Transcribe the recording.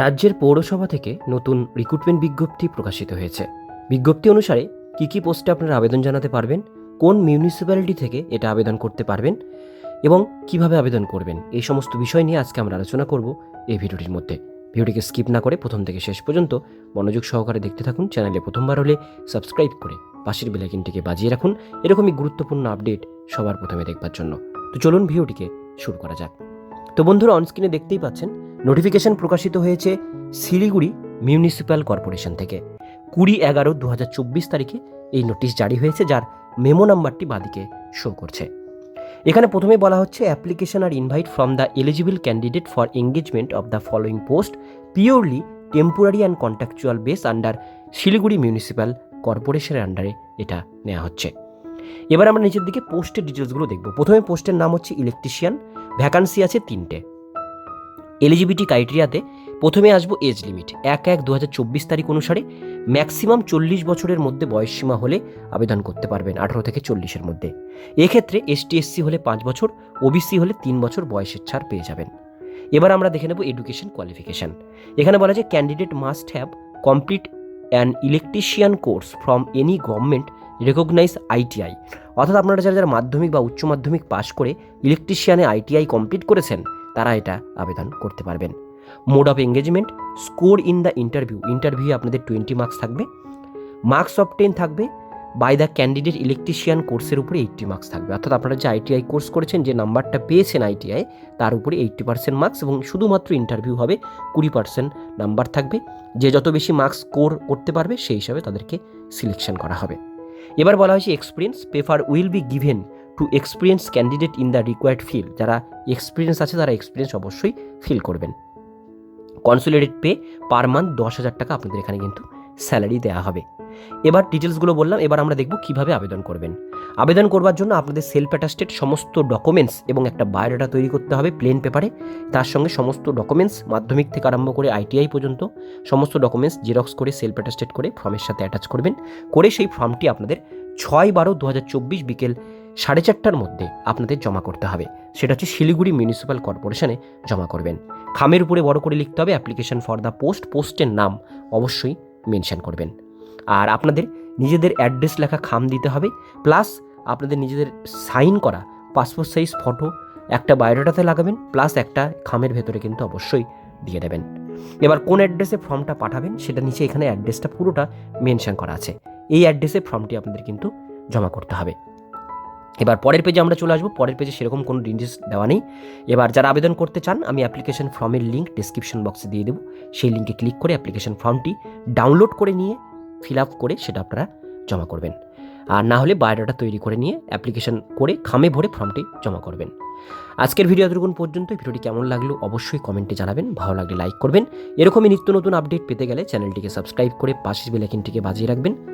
রাজ্যের পৌরসভা থেকে নতুন রিক্রুটমেন্ট বিজ্ঞপ্তি প্রকাশিত হয়েছে। বিজ্ঞপ্তি অনুসারে কী কী পোস্টে আপনারা আবেদন জানাতে পারবেন, কোন মিউনিসিপ্যালিটি থেকে এটা আবেদন করতে পারবেন এবং কীভাবে আবেদন করবেন, এই সমস্ত বিষয় নিয়ে আজকে আমরা আলোচনা করব এই ভিডিওটির মধ্যে। ভিডিওটিকে স্কিপ না করে প্রথম থেকে শেষ পর্যন্ত মনোযোগ সহকারে দেখতে থাকুন, চ্যানেলে প্রথমবার হলে সাবস্ক্রাইব করে পাশের বেলাইকিনটিকে বাজিয়ে রাখুন, এরকমই গুরুত্বপূর্ণ আপডেট সবার প্রথমে দেখবার জন্য। তো চলুন ভিডিওটিকে শুরু করা যাক। তো বন্ধুরা অনস্ক্রিনে দেখতেই পাচ্ছেন নোটিফিকেশন প্রকাশিত হয়েছে শিলিগুড়ি মিউনিসিপ্যাল কর্পোরেশন থেকে। কুড়ি এগারো দু তারিখে এই নোটিশ জারি হয়েছে, যার মেমো নাম্বারটি বাদিকে শো করছে। এখানে প্রথমে বলা হচ্ছে, application are invite from the eligible candidate for engagement of the following post purely temporary and contractual base under Siliguri municipal কর্পোরেশনের আন্ডারে এটা নেওয়া হচ্ছে। এবার আমরা নিচের দিকে পোস্টের ডিটেলসগুলো দেখব। প্রথমে পোস্টের নাম হচ্ছে ইলেকট্রিশিয়ান, ভ্যাকান্সি আছে তিনটে। এলিজিবিলিটি ক্রাইটেরিয়াতে প্রথমে আসব এজ লিমিট। এক এক দু তারিখ অনুসারে ম্যাক্সিমাম চল্লিশ বছরের মধ্যে বয়সসীমা হলে আবেদন করতে পারবেন আঠারো থেকে চল্লিশের মধ্যে। এক্ষেত্রে এসটি এসসি হলে পাঁচ বছর, ওবিসি হলে তিন বছর বয়সের ছাড় পেয়ে যাবেন। এবার আমরা দেখে নেব এডুকেশন কোয়ালিফিকেশান। এখানে বলা যায় candidate must have complete an electrician course from any government recognise ITI অর্থাৎ আপনারা যারা যারা মাধ্যমিক বা উচ্চ মাধ্যমিক পাশ করে ইলেকট্রিশিয়ানে আইটিআই কমপ্লিট করেছেন তারা এটা আবেদন করতে পারবেন। Mode of engagement score in the interview interview আপনাদের টোয়েন্টি মার্কস থাকবে। মার্কস অফ টেন থাকবে। বাই দ্য ক্যান্ডিডেট ইলেকট্রিশিয়ান কোর্সের উপরে এইট্টি মার্কস থাকবে। অর্থাৎ আপনারা যে আইটিআই কোর্স করেছেন, যে নাম্বারটা পেয়েছেন আইটিআই তার উপরে এইট্টি পার্সেন্ট মার্কস এবং শুধুমাত্র ইন্টারভিউ হবে কুড়ি পার্সেন্ট নাম্বার থাকবে। যে যত বেশি মার্কস স্কোর করতে পারবে, সেই হিসাবে তাদেরকে সিলেকশন করা হবে। এবার বলা হয়েছে experience paper will be given to experience candidate in the required field যারা এক্সপিরিয়েন্স আছে, তারা এক্সপিরিয়েন্স অবশ্যই ফিল করবেন। কনসুলেটেড পে পার মান্থ দশ হাজার টাকা আপনাদের এখানে কিন্তু স্যালারি দেওয়া হবে। এবার ডিটেলসগুলো বললাম, এবার আমরা দেখব কীভাবে আবেদন করবেন। আবেদন করবার জন্য আপনাদের সেলফ অ্যাটাস্টেড সমস্ত ডকুমেন্টস এবং একটা বায়োডাটা তৈরি করতে হবে প্লেন পেপারে তার সঙ্গে সমস্ত ডকুমেন্টস মাধ্যমিক থেকে আরম্ভ করে আইটিআই পর্যন্ত সমস্ত ডকুমেন্টস জেরক্স করে সেলফ অ্যাটাস্টেড করে ফর্মের সাথে অ্যাটাচ করবেন। করে সেই ফর্মটি আপনাদের ছয় বারো দু বিকেল সাড়ে চারটার মধ্যে আপনাদের জমা করতে হবে। সেটা হচ্ছে শিলিগুড়ি মিউনিসিপ্যাল কর্পোরেশনে জমা করবেন। খামের উপরে বড় করে লিখতে হবে অ্যাপ্লিকেশন ফর দ্য পোস্ট, পোস্টের নাম অবশ্যই মেনশান করবেন। আর আপনাদের নিজেদের অ্যাড্রেস লেখা খাম দিতে হবে, প্লাস আপনাদের নিজেদের সাইন করা, পাসপোর্ট সাইজ, ফটো, একটা বায়োডাটাতে লাগাবেন, প্লাস একটা খামের ভেতরে কিন্তু অবশ্যই দিয়ে দেবেন। এবার কোন অ্যাড্রেসে ফর্মটা পাঠাবেন সেটা নিচে এখানে অ্যাড্রেসটা পুরোটা মেনশন করা আছে। এই অ্যাড্রেসে ফর্মটি আপনাদের কিন্তু জমা করতে হবে। এবার পরের পেজে আমরা চলে আসব। পরের পেজে সেরকম কোনো ডিটেলস দেওয়া নেই। এবার যারা আবেদন করতে চান, আমি অ্যাপ্লিকেশন ফর্মের লিঙ্ক ডিসক্রিপশন বক্সে দিয়ে দেবো। সেই লিঙ্কে ক্লিক করে অ্যাপ্লিকেশন ফর্মটি ডাউনলোড করে নিয়ে ফিল আপ করে সেটা আপনারা জমা করবেন। আর না হলে বায়োডাটা তৈরি করে নিয়ে অ্যাপ্লিকেশন করে খামে ভরে ফর্মটি জমা করবেন। আজকের ভিডিও এতটুকুন পর্যন্ত ভিডিওটি কেমন লাগল অবশ্যই কমেন্টে জানাবেন। ভালো লাগলে লাইক করবেন। এরকমই নিত্য নতুন আপডেট পেতে গেলে চ্যানেলটিকে সাবস্ক্রাইব করে পাশের বেলাইকিনটিকে বাজিয়ে রাখবেন।